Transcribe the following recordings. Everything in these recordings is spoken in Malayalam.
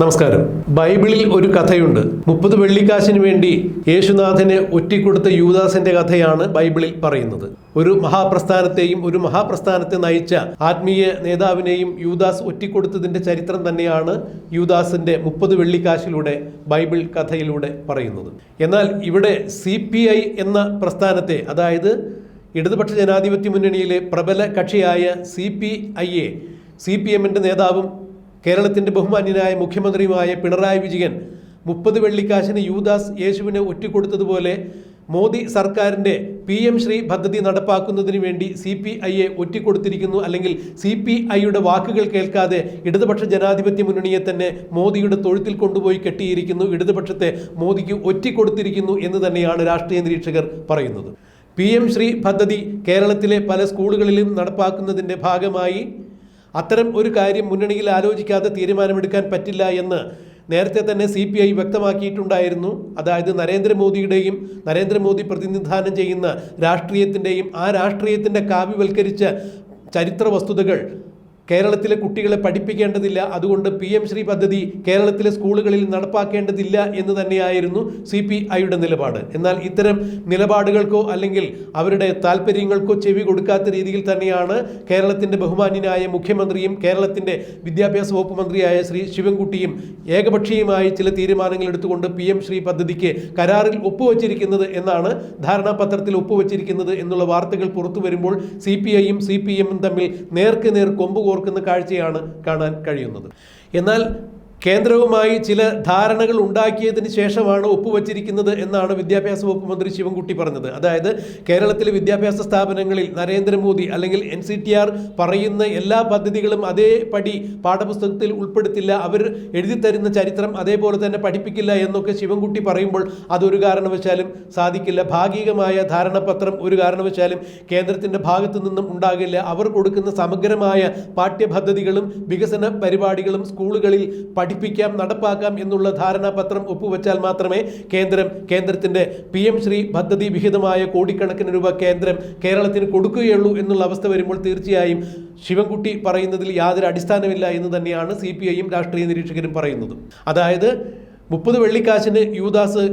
നമസ്കാരം. ബൈബിളിൽ ഒരു കഥയുണ്ട്. മുപ്പത് വെള്ളിക്കാശിന് വേണ്ടി യേശുനാഥനെ ഒറ്റിക്കൊടുത്ത യൂദാസിന്റെ കഥയാണ് ബൈബിളിൽ പറയുന്നത്. ഒരു മഹാപ്രസ്ഥാനത്തെയും ഒരു മഹാപ്രസ്ഥാനത്തെ നയിച്ച ആത്മീയ നേതാവിനെയും യൂദാസ് ഒറ്റിക്കൊടുത്തതിന്റെ ചരിത്രം തന്നെയാണ് യൂദാസിന്റെ മുപ്പത് വെള്ളിക്കാശിലൂടെ ബൈബിൾ കഥയിലൂടെ പറയുന്നത്. എന്നാൽ ഇവിടെ സി എന്ന പ്രസ്ഥാനത്തെ അതായത് ഇടതുപക്ഷ ജനാധിപത്യ മുന്നണിയിലെ പ്രബല കക്ഷിയായ സി പി ഐയെ സി പി എമ്മിന്റെ നേതാവും കേരളത്തിന്റെ ബഹുമാന്യനായ മുഖ്യമന്ത്രിയുമായ പിണറായി വിജയൻ മുപ്പത് വെള്ളിക്കാശിന് യൂദാസ് യേശുവിനെ ഒറ്റിക്കൊടുത്തതുപോലെ മോദി സർക്കാരിന്റെ പി എം ശ്രീ പദ്ധതി നടപ്പാക്കുന്നതിന് വേണ്ടി സി പി ഐയെ ഒറ്റിക്കൊടുത്തിരിക്കുന്നു അല്ലെങ്കിൽ സി പി ഐയുടെ വാക്കുകൾ കേൾക്കാതെ ഇടതുപക്ഷ ജനാധിപത്യ മുന്നണിയെ തന്നെ മോദിയുടെ തൊഴുത്തിൽ കൊണ്ടുപോയി കെട്ടിയിരിക്കുന്നു ഇടതുപക്ഷത്തെ മോദിക്ക് ഒറ്റിക്കൊടുത്തിരിക്കുന്നു എന്ന് തന്നെയാണ് രാഷ്ട്രീയ നിരീക്ഷകർ പറയുന്നത്. പി എം ശ്രീ പദ്ധതി കേരളത്തിലെ പല സ്കൂളുകളിലും നടപ്പാക്കുന്നതിന്റെ ഭാഗമായി അത്തരം ഒരു കാര്യം മുന്നണിയിൽ ആലോചിക്കാതെ തീരുമാനമെടുക്കാൻ പറ്റില്ല എന്ന് നേരത്തെ തന്നെ സി പി ഐ വ്യക്തമാക്കിയിട്ടുണ്ടായിരുന്നു. അതായത് നരേന്ദ്രമോദിയുടെയും നരേന്ദ്രമോദി പ്രതിനിധാനം ചെയ്യുന്ന രാഷ്ട്രീയത്തിന്റെയും ആ രാഷ്ട്രീയത്തിന്റെ കാവ്യവൽക്കരിച്ച ചരിത്ര വസ്തുതകൾ കേരളത്തിലെ കുട്ടികളെ പഠിപ്പിക്കേണ്ടതില്ല. അതുകൊണ്ട് പി എം ശ്രീ പദ്ധതി കേരളത്തിലെ സ്കൂളുകളിൽ നടപ്പാക്കേണ്ടതില്ല എന്ന് തന്നെയായിരുന്നു സി പി ഐയുടെ നിലപാട്. എന്നാൽ ഇത്തരം നിലപാടുകൾക്കോ അല്ലെങ്കിൽ അവരുടെ താല്പര്യങ്ങൾക്കോ ചെവി കൊടുക്കാത്ത രീതിയിൽ തന്നെയാണ് കേരളത്തിന്റെ ബഹുമാന്യനായ മുഖ്യമന്ത്രിയും കേരളത്തിന്റെ വിദ്യാഭ്യാസ വകുപ്പ് മന്ത്രിയായ ശ്രീ ശിവൻകുട്ടിയും ഏകപക്ഷീയമായി ചില തീരുമാനങ്ങൾ എടുത്തുകൊണ്ട് പി എം ശ്രീ പദ്ധതിക്ക് കരാറിൽ ഒപ്പുവച്ചിരിക്കുന്നത് എന്നാണ് ധാരണാപത്രത്തിൽ ഒപ്പുവച്ചിരിക്കുന്നത് എന്നുള്ള വാർത്തകൾ പുറത്തു വരുമ്പോൾ സി പി ഐയും സി പി എമ്മും തമ്മിൽ നേർക്ക് നേർ കോർക്കുന്ന കാഴ്ചയാണ് കാണാൻ കഴിയുന്നത്. എന്നാൽ കേന്ദ്രവുമായി ചില ധാരണകൾ ഉണ്ടാക്കിയതിന് ശേഷമാണ് ഒപ്പുവച്ചിരിക്കുന്നത് എന്നാണ് വിദ്യാഭ്യാസ വകുപ്പ് മന്ത്രി ശിവൻകുട്ടി പറഞ്ഞത്. അതായത് കേരളത്തിലെ വിദ്യാഭ്യാസ സ്ഥാപനങ്ങളിൽ നരേന്ദ്രമോദി അല്ലെങ്കിൽ എൻ സി ടി ആർ പറയുന്ന എല്ലാ പദ്ധതികളും അതേപടി പാഠപുസ്തകത്തിൽ ഉൾപ്പെടുത്തില്ല. അവർ എഴുതി തരുന്ന ചരിത്രം അതേപോലെ തന്നെ പഠിപ്പിക്കില്ല എന്നൊക്കെ ശിവൻകുട്ടി പറയുമ്പോൾ അതൊരു കാരണവശാലും സാധിക്കില്ല. ഭാഗികമായ ധാരണപത്രം ഒരു കാരണവശാലും കേന്ദ്രത്തിന്റെ ഭാഗത്തു നിന്നും ഉണ്ടാകില്ല. അവർ കൊടുക്കുന്ന സമഗ്രമായ പാഠ്യപദ്ധതികളും വികസന പരിപാടികളും സ്കൂളുകളിൽ പഠിപ്പിക്കാം നടപ്പാക്കാം എന്നുള്ള ധാരണാപത്രം ഒപ്പുവെച്ചാൽ മാത്രമേ കേന്ദ്രം കേന്ദ്രത്തിന്റെ പി എം ശ്രീ പദ്ധതി വിഹിതമായ കോടിക്കണക്കിന് രൂപ കേന്ദ്രം കേരളത്തിന് കൊടുക്കുകയുള്ളൂ എന്നുള്ള അവസ്ഥ വരുമ്പോൾ തീർച്ചയായും ശിവൻകുട്ടി പറയുന്നതിൽ യാതൊരു അടിസ്ഥാനമില്ല എന്ന് തന്നെയാണ് സി പി ഐയും രാഷ്ട്രീയ നിരീക്ഷകരും പറയുന്നത്. അതായത് മുപ്പത് വെള്ളിക്കാശിന് യൂദാസ്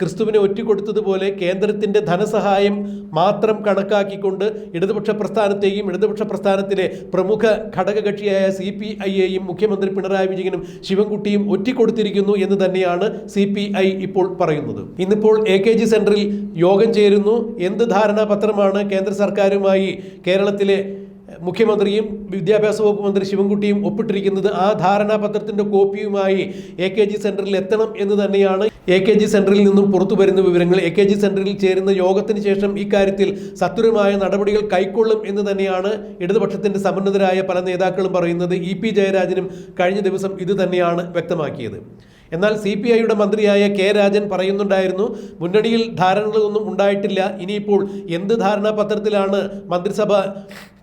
ക്രിസ്തുവിനെ ഒറ്റിക്കൊടുത്തതുപോലെ കേന്ദ്രത്തിന്റെ ധനസഹായം മാത്രം കണക്കാക്കിക്കൊണ്ട് ഇടതുപക്ഷ പ്രസ്ഥാനത്തെയും ഇടതുപക്ഷ പ്രസ്ഥാനത്തിലെ പ്രമുഖ ഘടകകക്ഷിയായ സി പി ഐയെയും മുഖ്യമന്ത്രി പിണറായി വിജയനും ശിവൻകുട്ടിയും ഒറ്റിക്കൊടുത്തിരിക്കുന്നു എന്ന് തന്നെയാണ് സി പി ഐ ഇപ്പോൾ പറയുന്നത്. ഇന്നിപ്പോൾ എ കെ ജി സെന്ററിൽ യോഗം ചേരുന്നു. എന്ത് ധാരണാപത്രമാണ് കേന്ദ്ര സർക്കാരുമായി കേരളത്തിലെ മുഖ്യമന്ത്രിയും വിദ്യാഭ്യാസ വകുപ്പ് മന്ത്രി ശിവൻകുട്ടിയും ഒപ്പിട്ടിരിക്കുന്നത് ആ ധാരണാപത്രത്തിന്റെ കോപ്പിയുമായി എ കെ ജി സെന്ററിൽ എത്തണം എന്ന് തന്നെയാണ് എ കെ ജി സെന്ററിൽ നിന്നും പുറത്തു വരുന്ന വിവരങ്ങൾ. എ കെ ജി സെന്ററിൽ ചേരുന്ന യോഗത്തിന് ശേഷം ഇക്കാര്യത്തിൽ സത്വരമായ നടപടികൾ കൈക്കൊള്ളും എന്ന് തന്നെയാണ് ഇടതുപക്ഷത്തിന്റെ സമന്നതരായ പല നേതാക്കളും പറയുന്നത്. ഇ പി ജയരാജനും കഴിഞ്ഞ ദിവസം ഇത് തന്നെയാണ് വ്യക്തമാക്കിയത്. എന്നാൽ സി പി ഐയുടെ മന്ത്രിയായ കെ രാജൻ പറയുന്നുണ്ടായിരുന്നു മുന്നണിയിൽ ധാരണകളൊന്നും ഉണ്ടായിട്ടില്ല. ഇനിയിപ്പോൾ എന്ത് ധാരണാപത്രത്തിലാണ് മന്ത്രിസഭ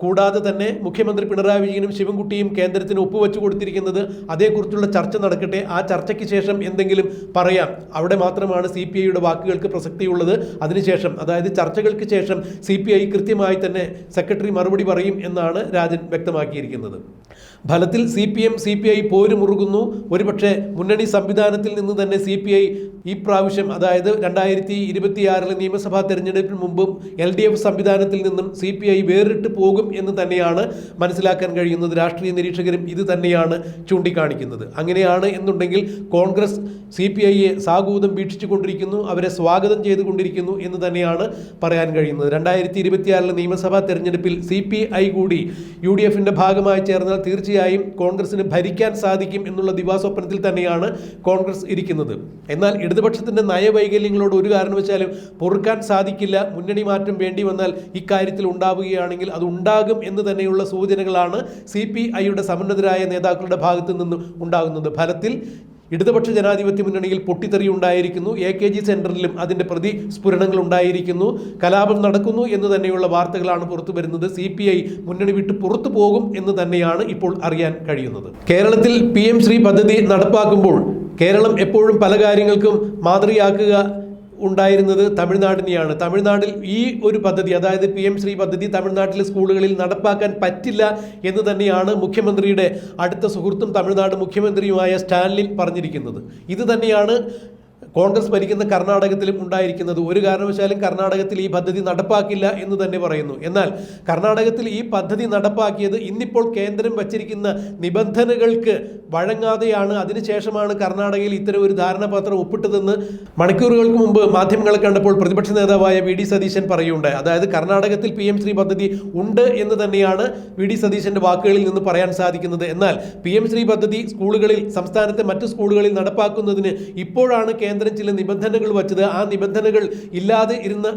കൂടാതെ തന്നെ മുഖ്യമന്ത്രി പിണറായി വിജയനും ശിവൻകുട്ടിയും കേന്ദ്രത്തിന് ഒപ്പുവെച്ചു കൊടുത്തിരിക്കുന്നത് അതേക്കുറിച്ചുള്ള ചർച്ച നടക്കട്ടെ. ആ ചർച്ചയ്ക്ക് ശേഷം എന്തെങ്കിലും പറയാം. അവിടെ മാത്രമാണ് സി പി ഐയുടെ വാക്കുകൾക്ക് പ്രസക്തിയുള്ളത്. അതിനുശേഷം അതായത് ചർച്ചകൾക്ക് ശേഷം സി പി ഐ കൃത്യമായി തന്നെ സെക്രട്ടറി മറുപടി പറയും എന്നാണ് രാജൻ വ്യക്തമാക്കിയിരിക്കുന്നത്. ഫലത്തിൽ C P M C P I പോരുമുറുകുന്നു. ഒരുപക്ഷെ മുന്നണി സംവിധാനത്തിൽ നിന്ന് തന്നെ സി പി ഐ ഈ പ്രാവശ്യം അതായത് രണ്ടായിരത്തി ഇരുപത്തിയാറിലെ നിയമസഭാ തെരഞ്ഞെടുപ്പിന് മുമ്പും എൽ ഡി എഫ് സംവിധാനത്തിൽ നിന്നും സി പി ഐ വേറിട്ട് പോകും എന്ന് തന്നെയാണ് മനസ്സിലാക്കാൻ കഴിയുന്നത്. രാഷ്ട്രീയ നിരീക്ഷകരും ഇത് തന്നെയാണ് ചൂണ്ടിക്കാണിക്കുന്നത്. അങ്ങനെയാണ് എന്നുണ്ടെങ്കിൽ കോൺഗ്രസ് സി പി ഐയെ സാഗൂതം വീക്ഷിച്ചുകൊണ്ടിരിക്കുന്നു അവരെ സ്വാഗതം ചെയ്തുകൊണ്ടിരിക്കുന്നു എന്ന് തന്നെയാണ് പറയാൻ കഴിയുന്നത്. രണ്ടായിരത്തി ഇരുപത്തിയാറിലെ നിയമസഭാ തെരഞ്ഞെടുപ്പിൽ സി പി ഐ കൂടി യു ഡി എഫിന്റെ ഭാഗമായി ചേർന്നാൽ തീർച്ചയായും കോൺഗ്രസിന് ഭരിക്കാൻ സാധിക്കും എന്നുള്ള ദിവാസ്വപ്നത്തിൽ തന്നെയാണ് കോൺഗ്രസ് ഇരിക്കുന്നത്. എന്നാൽ ഇടതുപക്ഷത്തിന്റെ നയവൈകല്യങ്ങളോട് ഒരു കാരണവശാലും പൊറുക്കാൻ സാധിക്കില്ല. മുന്നണി മാറ്റം വേണ്ടി വന്നാൽ ഇക്കാര്യത്തിൽ ഉണ്ടാവുകയാണെങ്കിൽ അത് ഉണ്ടാകും എന്ന് തന്നെയുള്ള സൂചനകളാണ് സി പി ഐയുടെ സമന്നതരായ നേതാക്കളുടെ ഭാഗത്തു നിന്നും ഉണ്ടാകുന്നത്. ഫലത്തിൽ ഇടതുപക്ഷ ജനാധിപത്യ മുന്നണിയിൽ പൊട്ടിത്തെറി ഉണ്ടായിരിക്കുന്നു. എ കെ ജി സെന്ററിലും അതിന്റെ പ്രതി സ്ഫുരണങ്ങൾ ഉണ്ടായിരിക്കുന്നു. കലാപം നടക്കുന്നു എന്ന് തന്നെയുള്ള വാർത്തകളാണ് പുറത്തു വരുന്നത്. സി പി ഐ മുന്നണി വിട്ട് പുറത്തു പോകും എന്ന് തന്നെയാണ് ഇപ്പോൾ അറിയാൻ കഴിയുന്നത്. കേരളത്തിൽ പി എം ശ്രീ പദ്ധതി നടപ്പാക്കുമ്പോൾ കേരളം എപ്പോഴും പല കാര്യങ്ങൾക്കും മാതൃകയാക്കുക ഉണ്ടായിരുന്നത് തമിഴ്നാടിനെയാണ്. തമിഴ്നാട്ടിൽ ഈ ഒരു പദ്ധതി അതായത് പി എം ശ്രീ പദ്ധതി തമിഴ്നാട്ടിലെ സ്കൂളുകളിൽ നടപ്പാക്കാൻ പറ്റില്ല എന്ന് തന്നെയാണ് മുഖ്യമന്ത്രിയുടെ അടുത്ത സുഹൃത്തും തമിഴ്നാട് മുഖ്യമന്ത്രിയുമായ സ്റ്റാലിൻ പറഞ്ഞിരിക്കുന്നത്. ഇത് തന്നെയാണ് കോൺഗ്രസ് ഭരിക്കുന്ന കർണാടകത്തിലും ഉണ്ടായിരിക്കുന്നത് ഒരു കാരണവശാലും കർണാടകത്തിൽ ഈ പദ്ധതി നടപ്പാക്കില്ല എന്ന് തന്നെ പറയുന്നു. എന്നാൽ കർണാടകത്തിൽ ഈ പദ്ധതി നടപ്പാക്കിയത് ഇന്നിപ്പോൾ കേന്ദ്രം വച്ചിരിക്കുന്ന നിബന്ധനകൾക്ക് വഴങ്ങാതെയാണ്. അതിനുശേഷമാണ് കർണാടകയിൽ ഇത്തരം ഒരു ധാരണാപത്രം ഒപ്പിട്ടതെന്ന് മണിക്കൂറുകൾക്ക് മുമ്പ് മാധ്യമങ്ങളെ കണ്ടപ്പോൾ പ്രതിപക്ഷ നേതാവായ വി ഡി സതീശൻ പറയുണ്ട് അതായത് കർണാടകത്തിൽ പി എം ശ്രീ പദ്ധതി ഉണ്ട് എന്ന് തന്നെയാണ് വി ഡി സതീശന്റെ വാക്കുകളിൽ നിന്ന് പറയാൻ സാധിക്കുന്നത്. എന്നാൽ പി എം ശ്രീ പദ്ധതി സ്കൂളുകളിൽ സംസ്ഥാനത്തെ മറ്റു സ്കൂളുകളിൽ നടപ്പാക്കുന്നതിന് ഇപ്പോഴാണ് കേന്ദ്രം ചില നിബന്ധനകൾ വച്ചത്. ആ നിബന്ധനകൾ ഇല്ലാതെ ഇരുന്ന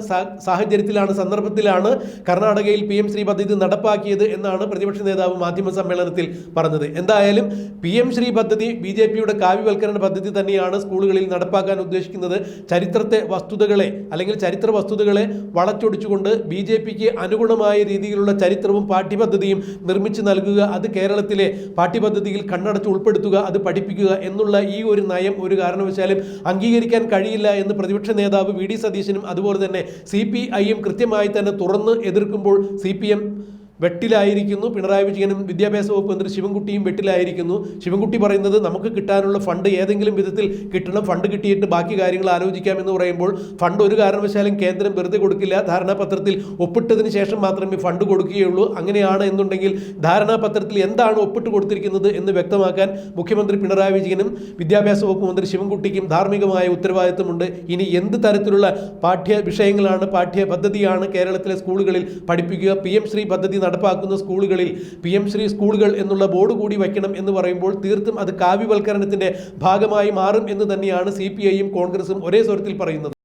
സാഹചര്യത്തിലാണ് സന്ദർഭത്തിലാണ് കർണാടകയിൽ പി എം ശ്രീ പദ്ധതി നടപ്പാക്കിയത് എന്നാണ് പ്രതിപക്ഷ നേതാവ് മാധ്യമ സമ്മേളനത്തിൽ പറഞ്ഞത്. എന്തായാലും പി എം ശ്രീ പദ്ധതി ബി ജെ പിയുടെ കാവ്യവൽക്കരണ പദ്ധതി തന്നെയാണ് സ്കൂളുകളിൽ നടപ്പാക്കാൻ ഉദ്ദേശിക്കുന്നത്. ചരിത്രത്തെ വസ്തുതകളെ അല്ലെങ്കിൽ ചരിത്ര വസ്തുതകളെ വളച്ചൊടിച്ചുകൊണ്ട് ബി ജെ പിക്ക് അനുഗുണമായ രീതിയിലുള്ള ചരിത്രവും പാഠ്യപദ്ധതിയും നിർമ്മിച്ചു നൽകുക അത് കേരളത്തിലെ പാഠ്യപദ്ധതിയിൽ കണ്ണടച്ച് ഉൾപ്പെടുത്തുക അത് പഠിപ്പിക്കുക എന്നുള്ള ഈ ഒരു നയം ഒരു കാരണവശാലും അംഗീകരിക്കാൻ കഴിയില്ല എന്ന് പ്രതിപക്ഷ നേതാവ് വി ഡി സതീശനും അതുപോലെ തന്നെ സി പി ഐയും കൃത്യമായി തന്നെ തുറന്ന് എതിർക്കുമ്പോൾ സി പി എം വെട്ടിലായിരിക്കുന്നു. പിണറായി വിജയനും വിദ്യാഭ്യാസ വകുപ്പ് മന്ത്രി ശിവൻകുട്ടിയും വെട്ടിലായിരിക്കുന്നു. ശിവൻകുട്ടി പറയുന്നത് നമുക്ക് കിട്ടാനുള്ള ഫണ്ട് ഏതെങ്കിലും വിധത്തിൽ കിട്ടണം. ഫണ്ട് കിട്ടിയിട്ട് ബാക്കി കാര്യങ്ങൾ ആലോചിക്കാമെന്ന് പറയുമ്പോൾ ഫണ്ട് ഒരു കാരണവശാലും കേന്ദ്രം വെറുതെ കൊടുക്കില്ല. ധാരണാപത്രത്തിൽ ഒപ്പിട്ടതിന് ശേഷം മാത്രമേ ഫണ്ട് കൊടുക്കുകയുള്ളൂ. അങ്ങനെയാണ് എന്നുണ്ടെങ്കിൽ ധാരണാപത്രത്തിൽ എന്താണ് ഒപ്പിട്ട് കൊടുത്തിരിക്കുന്നത് എന്ന് വ്യക്തമാക്കാൻ മുഖ്യമന്ത്രി പിണറായി വിജയനും വിദ്യാഭ്യാസ വകുപ്പ് മന്ത്രി ശിവൻകുട്ടിക്കും ധാർമ്മികമായ ഉത്തരവാദിത്തമുണ്ട്. ഇനി എന്ത് തരത്തിലുള്ള പാഠ്യ വിഷയങ്ങളാണ് പാഠ്യ പദ്ധതിയാണ് കേരളത്തിലെ സ്കൂളുകളിൽ പഠിപ്പിക്കുക? പി എം ശ്രീ പദ്ധതി നടപ്പാക്കുന്ന സ്കൂളുകളിൽ പി എം ശ്രീ സ്കൂളുകൾ എന്നുള്ള ബോർഡ് കൂടി വയ്ക്കണം എന്ന് പറയുമ്പോൾ തീർത്തും അത് കാവ്യവൽക്കരണത്തിന്റെ ഭാഗമായി മാറും എന്ന് തന്നെയാണ് സി കോൺഗ്രസും ഒരേ സ്വരത്തിൽ പറയുന്നത്.